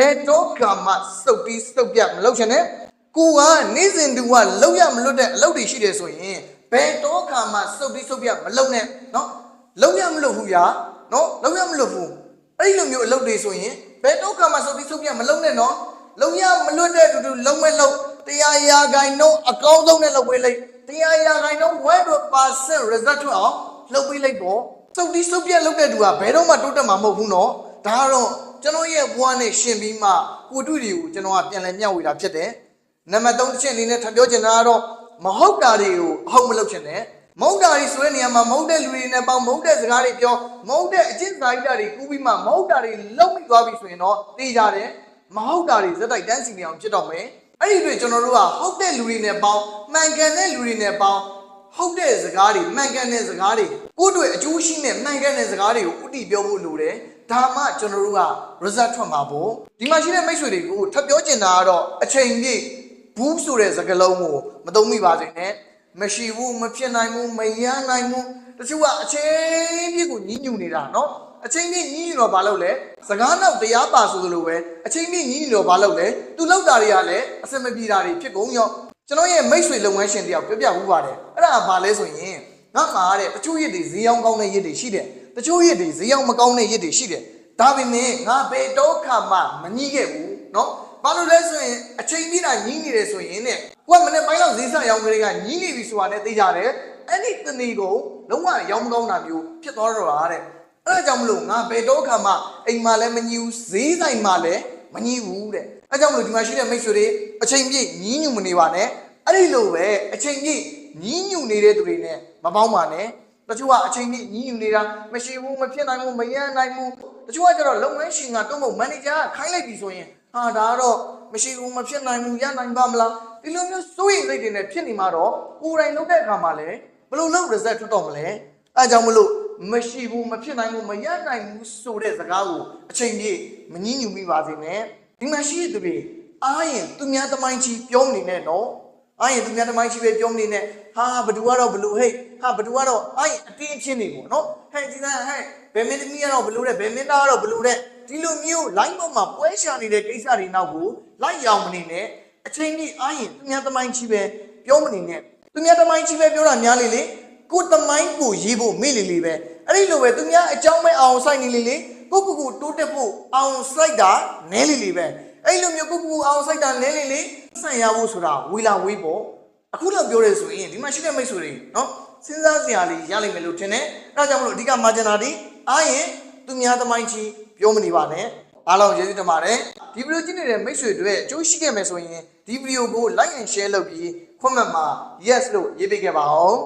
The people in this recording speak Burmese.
ဘယ်တော့ကမှစုပ်ပြီးစုပ်ပြတ်မလုပ်ချင်နဲ့ကိုကနေ့စဉ်တူကလောက်ရမလွတ်တဲ့အလုပ်တွေရှိတယ်ဆိုရင်ဘယ်တော့ကမှစုပ်ပြီးစုပ်ပြတ်မလုပ်နဲ့နော်လုံးရမလို့ဘူးညာနော်လုံးရမလို့ဘူးအဲ့ဒီလိုမျိုးအလုပ်တွေဆိုရင်ဘယ်တော့ကမှစုပ်ပြီးစုပ်ပြတ်မလုပ်နဲ့နော်လုံးရမလွတ်တဲ့အတူတူလုံးမဲ့လို့တရားရာဂိုင်နှုန်းအကောင်းဆုံးနဲ့လုပ်ပေးလိုက်တရားရာဂိုင်နှုန်း100% result ထွက်အောင်လုပ်ပေးလိုက်ပေါ့စုပ်ပြီးစုပ်ပြတ်လုပ်တဲ့သူကဘယ်တော့မှတိုးတက်မှာမဟုတ်ဘူးနော်ဒါကတော့ ကျွန်တော်ရဲ့ဘဝနဲ့ရှင်ပြီးမှကိုတွေ့တွေကိုကျွန်တော်ကပြန်လည်မျှဝေတာဖြစ်တယ်နံပါတ်3တစ်ချက်အနေနဲ့ထပ်ပြောချင်တာကတော့မဟုတ်တာတွေကိုအဟုတ်မလုပ်ချင်နဲ့မဟုတ်တာတွေဆိုတဲ့နေရာမှာမဟုတ်တဲ့လူတွေနဲ့ပေါင်းမဟုတ်တဲ့စကားတွေပြောမဟုတ်တဲ့အကျင့်စာရိတ္တတွေကူးပြီးမှမဟုတ်တာတွေလုံးမိသွားပြီဆိုရင်တော့သိကြတယ်မဟုတ်တာတွေဇက်တိုက်တန်းစီနေအောင်ဖြစ်တော့မယ်အဲ့ဒီတွေကျွန်တော်တို့ကဟုတ်တဲ့လူတွေနဲ့ပေါင်းမှန်ကန်တဲ့လူတွေနဲ့ပေါင်းဟုတ်တဲ့စကားတွေမှန်ကန်တဲ့စကားတွေကိုယ့်အတွက်အကျိုးရှိတဲ့မှန်ကန်တဲ့စကားတွေကိုဥတီပြောဖို့လိုတယ် ဒါမှကျွန်တော်တို့က result ထွက်မှာပေါ့ဒီမှာရှိတဲ့မိတ်ဆွေတွေကိုထပ်ပြောချင်တာကတော့အချိန်ပြည့် ဘူးဆိုတဲ့စကားလုံးကိုမသုံးမိပါစေနဲ့မရှိဘူးမဖြစ်နိုင်ဘူးမရနိုင်ဘူးတချို့ကအချိန်ပြည့်ကိုညှဉ်းညူနေတာเนาะအချိန်ပြည့်ညှဉ်းညူတော့ဘာလုပ်လဲစကားနောက်တရားပါဆိုသလိုပဲအချိန်ပြည့်ညှဉ်းညူတော့ဘာလုပ်လဲသူလောက်တာတွေကလည်းအစမပြေတာတွေဖြစ်ကုန်ရော့ကျွန်တော်ရဲ့မိတ်ဆွေလုပ်ငန်းရှင်တယောက်ပြောပြဘူးပါတယ်အဲ့ဒါကဘာလဲဆိုရင်ငါမှာတဲ့တချို့ရစ်တွေဈေးရောင်းကောင်းတဲ့ရစ်တွေရှိတယ် တချို့ရစ်တွေဈေးရောင်းမကောင်းတဲ့ရစ်တွေရှိတယ်ဒါပေမဲ့ငါဘယ်တော့ခါမှမညှိခဲ့ဘူးเนาะ ဘာလို့လဲဆိုရင်အချိန်ပြည့်တာညီးနေတယ်ဆိုရင်တဲ့ကိုကမနေ့ပိုင်းလောက်ဈေးဆက်ရောင်းကလေးကညီးနေပြီဆိုတာနဲ့သိကြတယ်အဲ့ဒီတဏီကိုလုံးဝရောင်းမကောင်းတာမျိုးဖြစ်သွားတော့တာတဲ့အဲ့ဒါကြောင့်မလို့ငါဘယ်တော့ခါမှအိမ်မှာလည်းမညီဘူးဈေးဆိုင်မှာလည်းမညီဘူးတဲ့အဲ့ကြောင့်မလို့ဒီမှာရှိတဲ့မိတ်ဆွေတွေအချိန်ပြည့်ညီးညူမနေပါနဲ့အဲ့ဒီလိုပဲအချိန်ပြည့်ညီးညူနေတဲ့သူတွေနဲ့မပေါင်းပါနဲ့ တချို့ကအချိန်ပြည့်ညီးညူနေတာမရှိဘူးမဖြစ်နိုင်ဘူးမရနိုင်ဘူးတချို့ကကျတော့လုပ်ငန်းရှင်ကတုံးဖို့မန်နေဂျာကခိုင်းလိုက်ပြီဆိုရင်ဟာဒါကတော့မရှိဘူးမဖြစ်နိုင်ဘူးရနိုင်ပါမလားဒီလိုမျိုးစိုးရိမ်စိတ်တွေနဲ့ဖြစ်နေမှာတော့ကိုယ်တိုင်လုပ်တဲ့အခါမှာလည်းဘယ်လိုလုပ် result ထွက်တော့မလဲအဲကြောင့်မလို့မရှိဘူးမဖြစ်နိုင်ဘူးမရနိုင်ဘူးဆိုတဲ့စကားကိုအချိန်ကြီးမငြင်းညူမိပါစေနဲ့ဒီမှာရှိတဲ့သူတွေအားရင်သူများသမိုင်းကြီးပြောနေနဲ့နော် အားရင်သူများသမိုင်းကြီးပဲပြောနေနဲ့ဟာဘသူကတော့ဘလူဟဲ့ဟာဘသူကတော့အားရင်အတင်းချင်းနေပေါ့နော်ဟဲ့ဒီကဟဲ့ဘယ်မင်းသမီးကတော့ဘလူတဲ့ဘယ်မင်းသားကတော့ဘလူတဲ့ဒီလိုမျိုး line ပေါ်မှာပွဲရှာနေတဲ့ကိစ္စတွေနောက်ကိုလိုက်ရောင်မနေနဲ့အချိန်ကြီးအားရင်သူများသမိုင်းကြီးပဲပြောမနေနဲ့သူများသမိုင်းကြီးပဲပြောတာများလေလေကိုယ်သမိုင်းကိုရေးဖို့မေ့လေလေပဲအဲ့ဒီလိုပဲသူများအကြောင်းမဲ့အောင်ဆိုင်နေလေလေကိုကိုကိုတိုးတက်ဖို့အောင်ဆိုင်တာနဲလေလေပဲ အဲ့လိုမျိုးကိုကိုကိုအောင်ဆိုင်တာနဲလေလေဆန်ရဖို့ဆိုတာဝေလာဝေးပေါ့အခုတော့ပြောရဲဆိုရင်ဒီမှာရှိတဲ့မိတ်ဆွေတွေနော်စဉ်းစားစရာလေးရလိမ့်မယ်လို့ထင်တယ်အဲ့ဒါကြောင့်မလို့အဓိကမာဂျင်နာဒီအားရင်သူများသမိုင်းကြီးပြောမနေပါနဲ့အားလုံးကျေးဇူးတင်ပါတယ်ဒီဗီဒီယိုကြည့်နေတဲ့မိတ်ဆွေတွေအကျိုးရှိခဲ့မယ်ဆိုရင်ဒီဗီဒီယိုကို like and share လုပ်ပြီးခွင့်မှတ်မှာ yes လို့ရေးပေးခဲ့ပါအောင်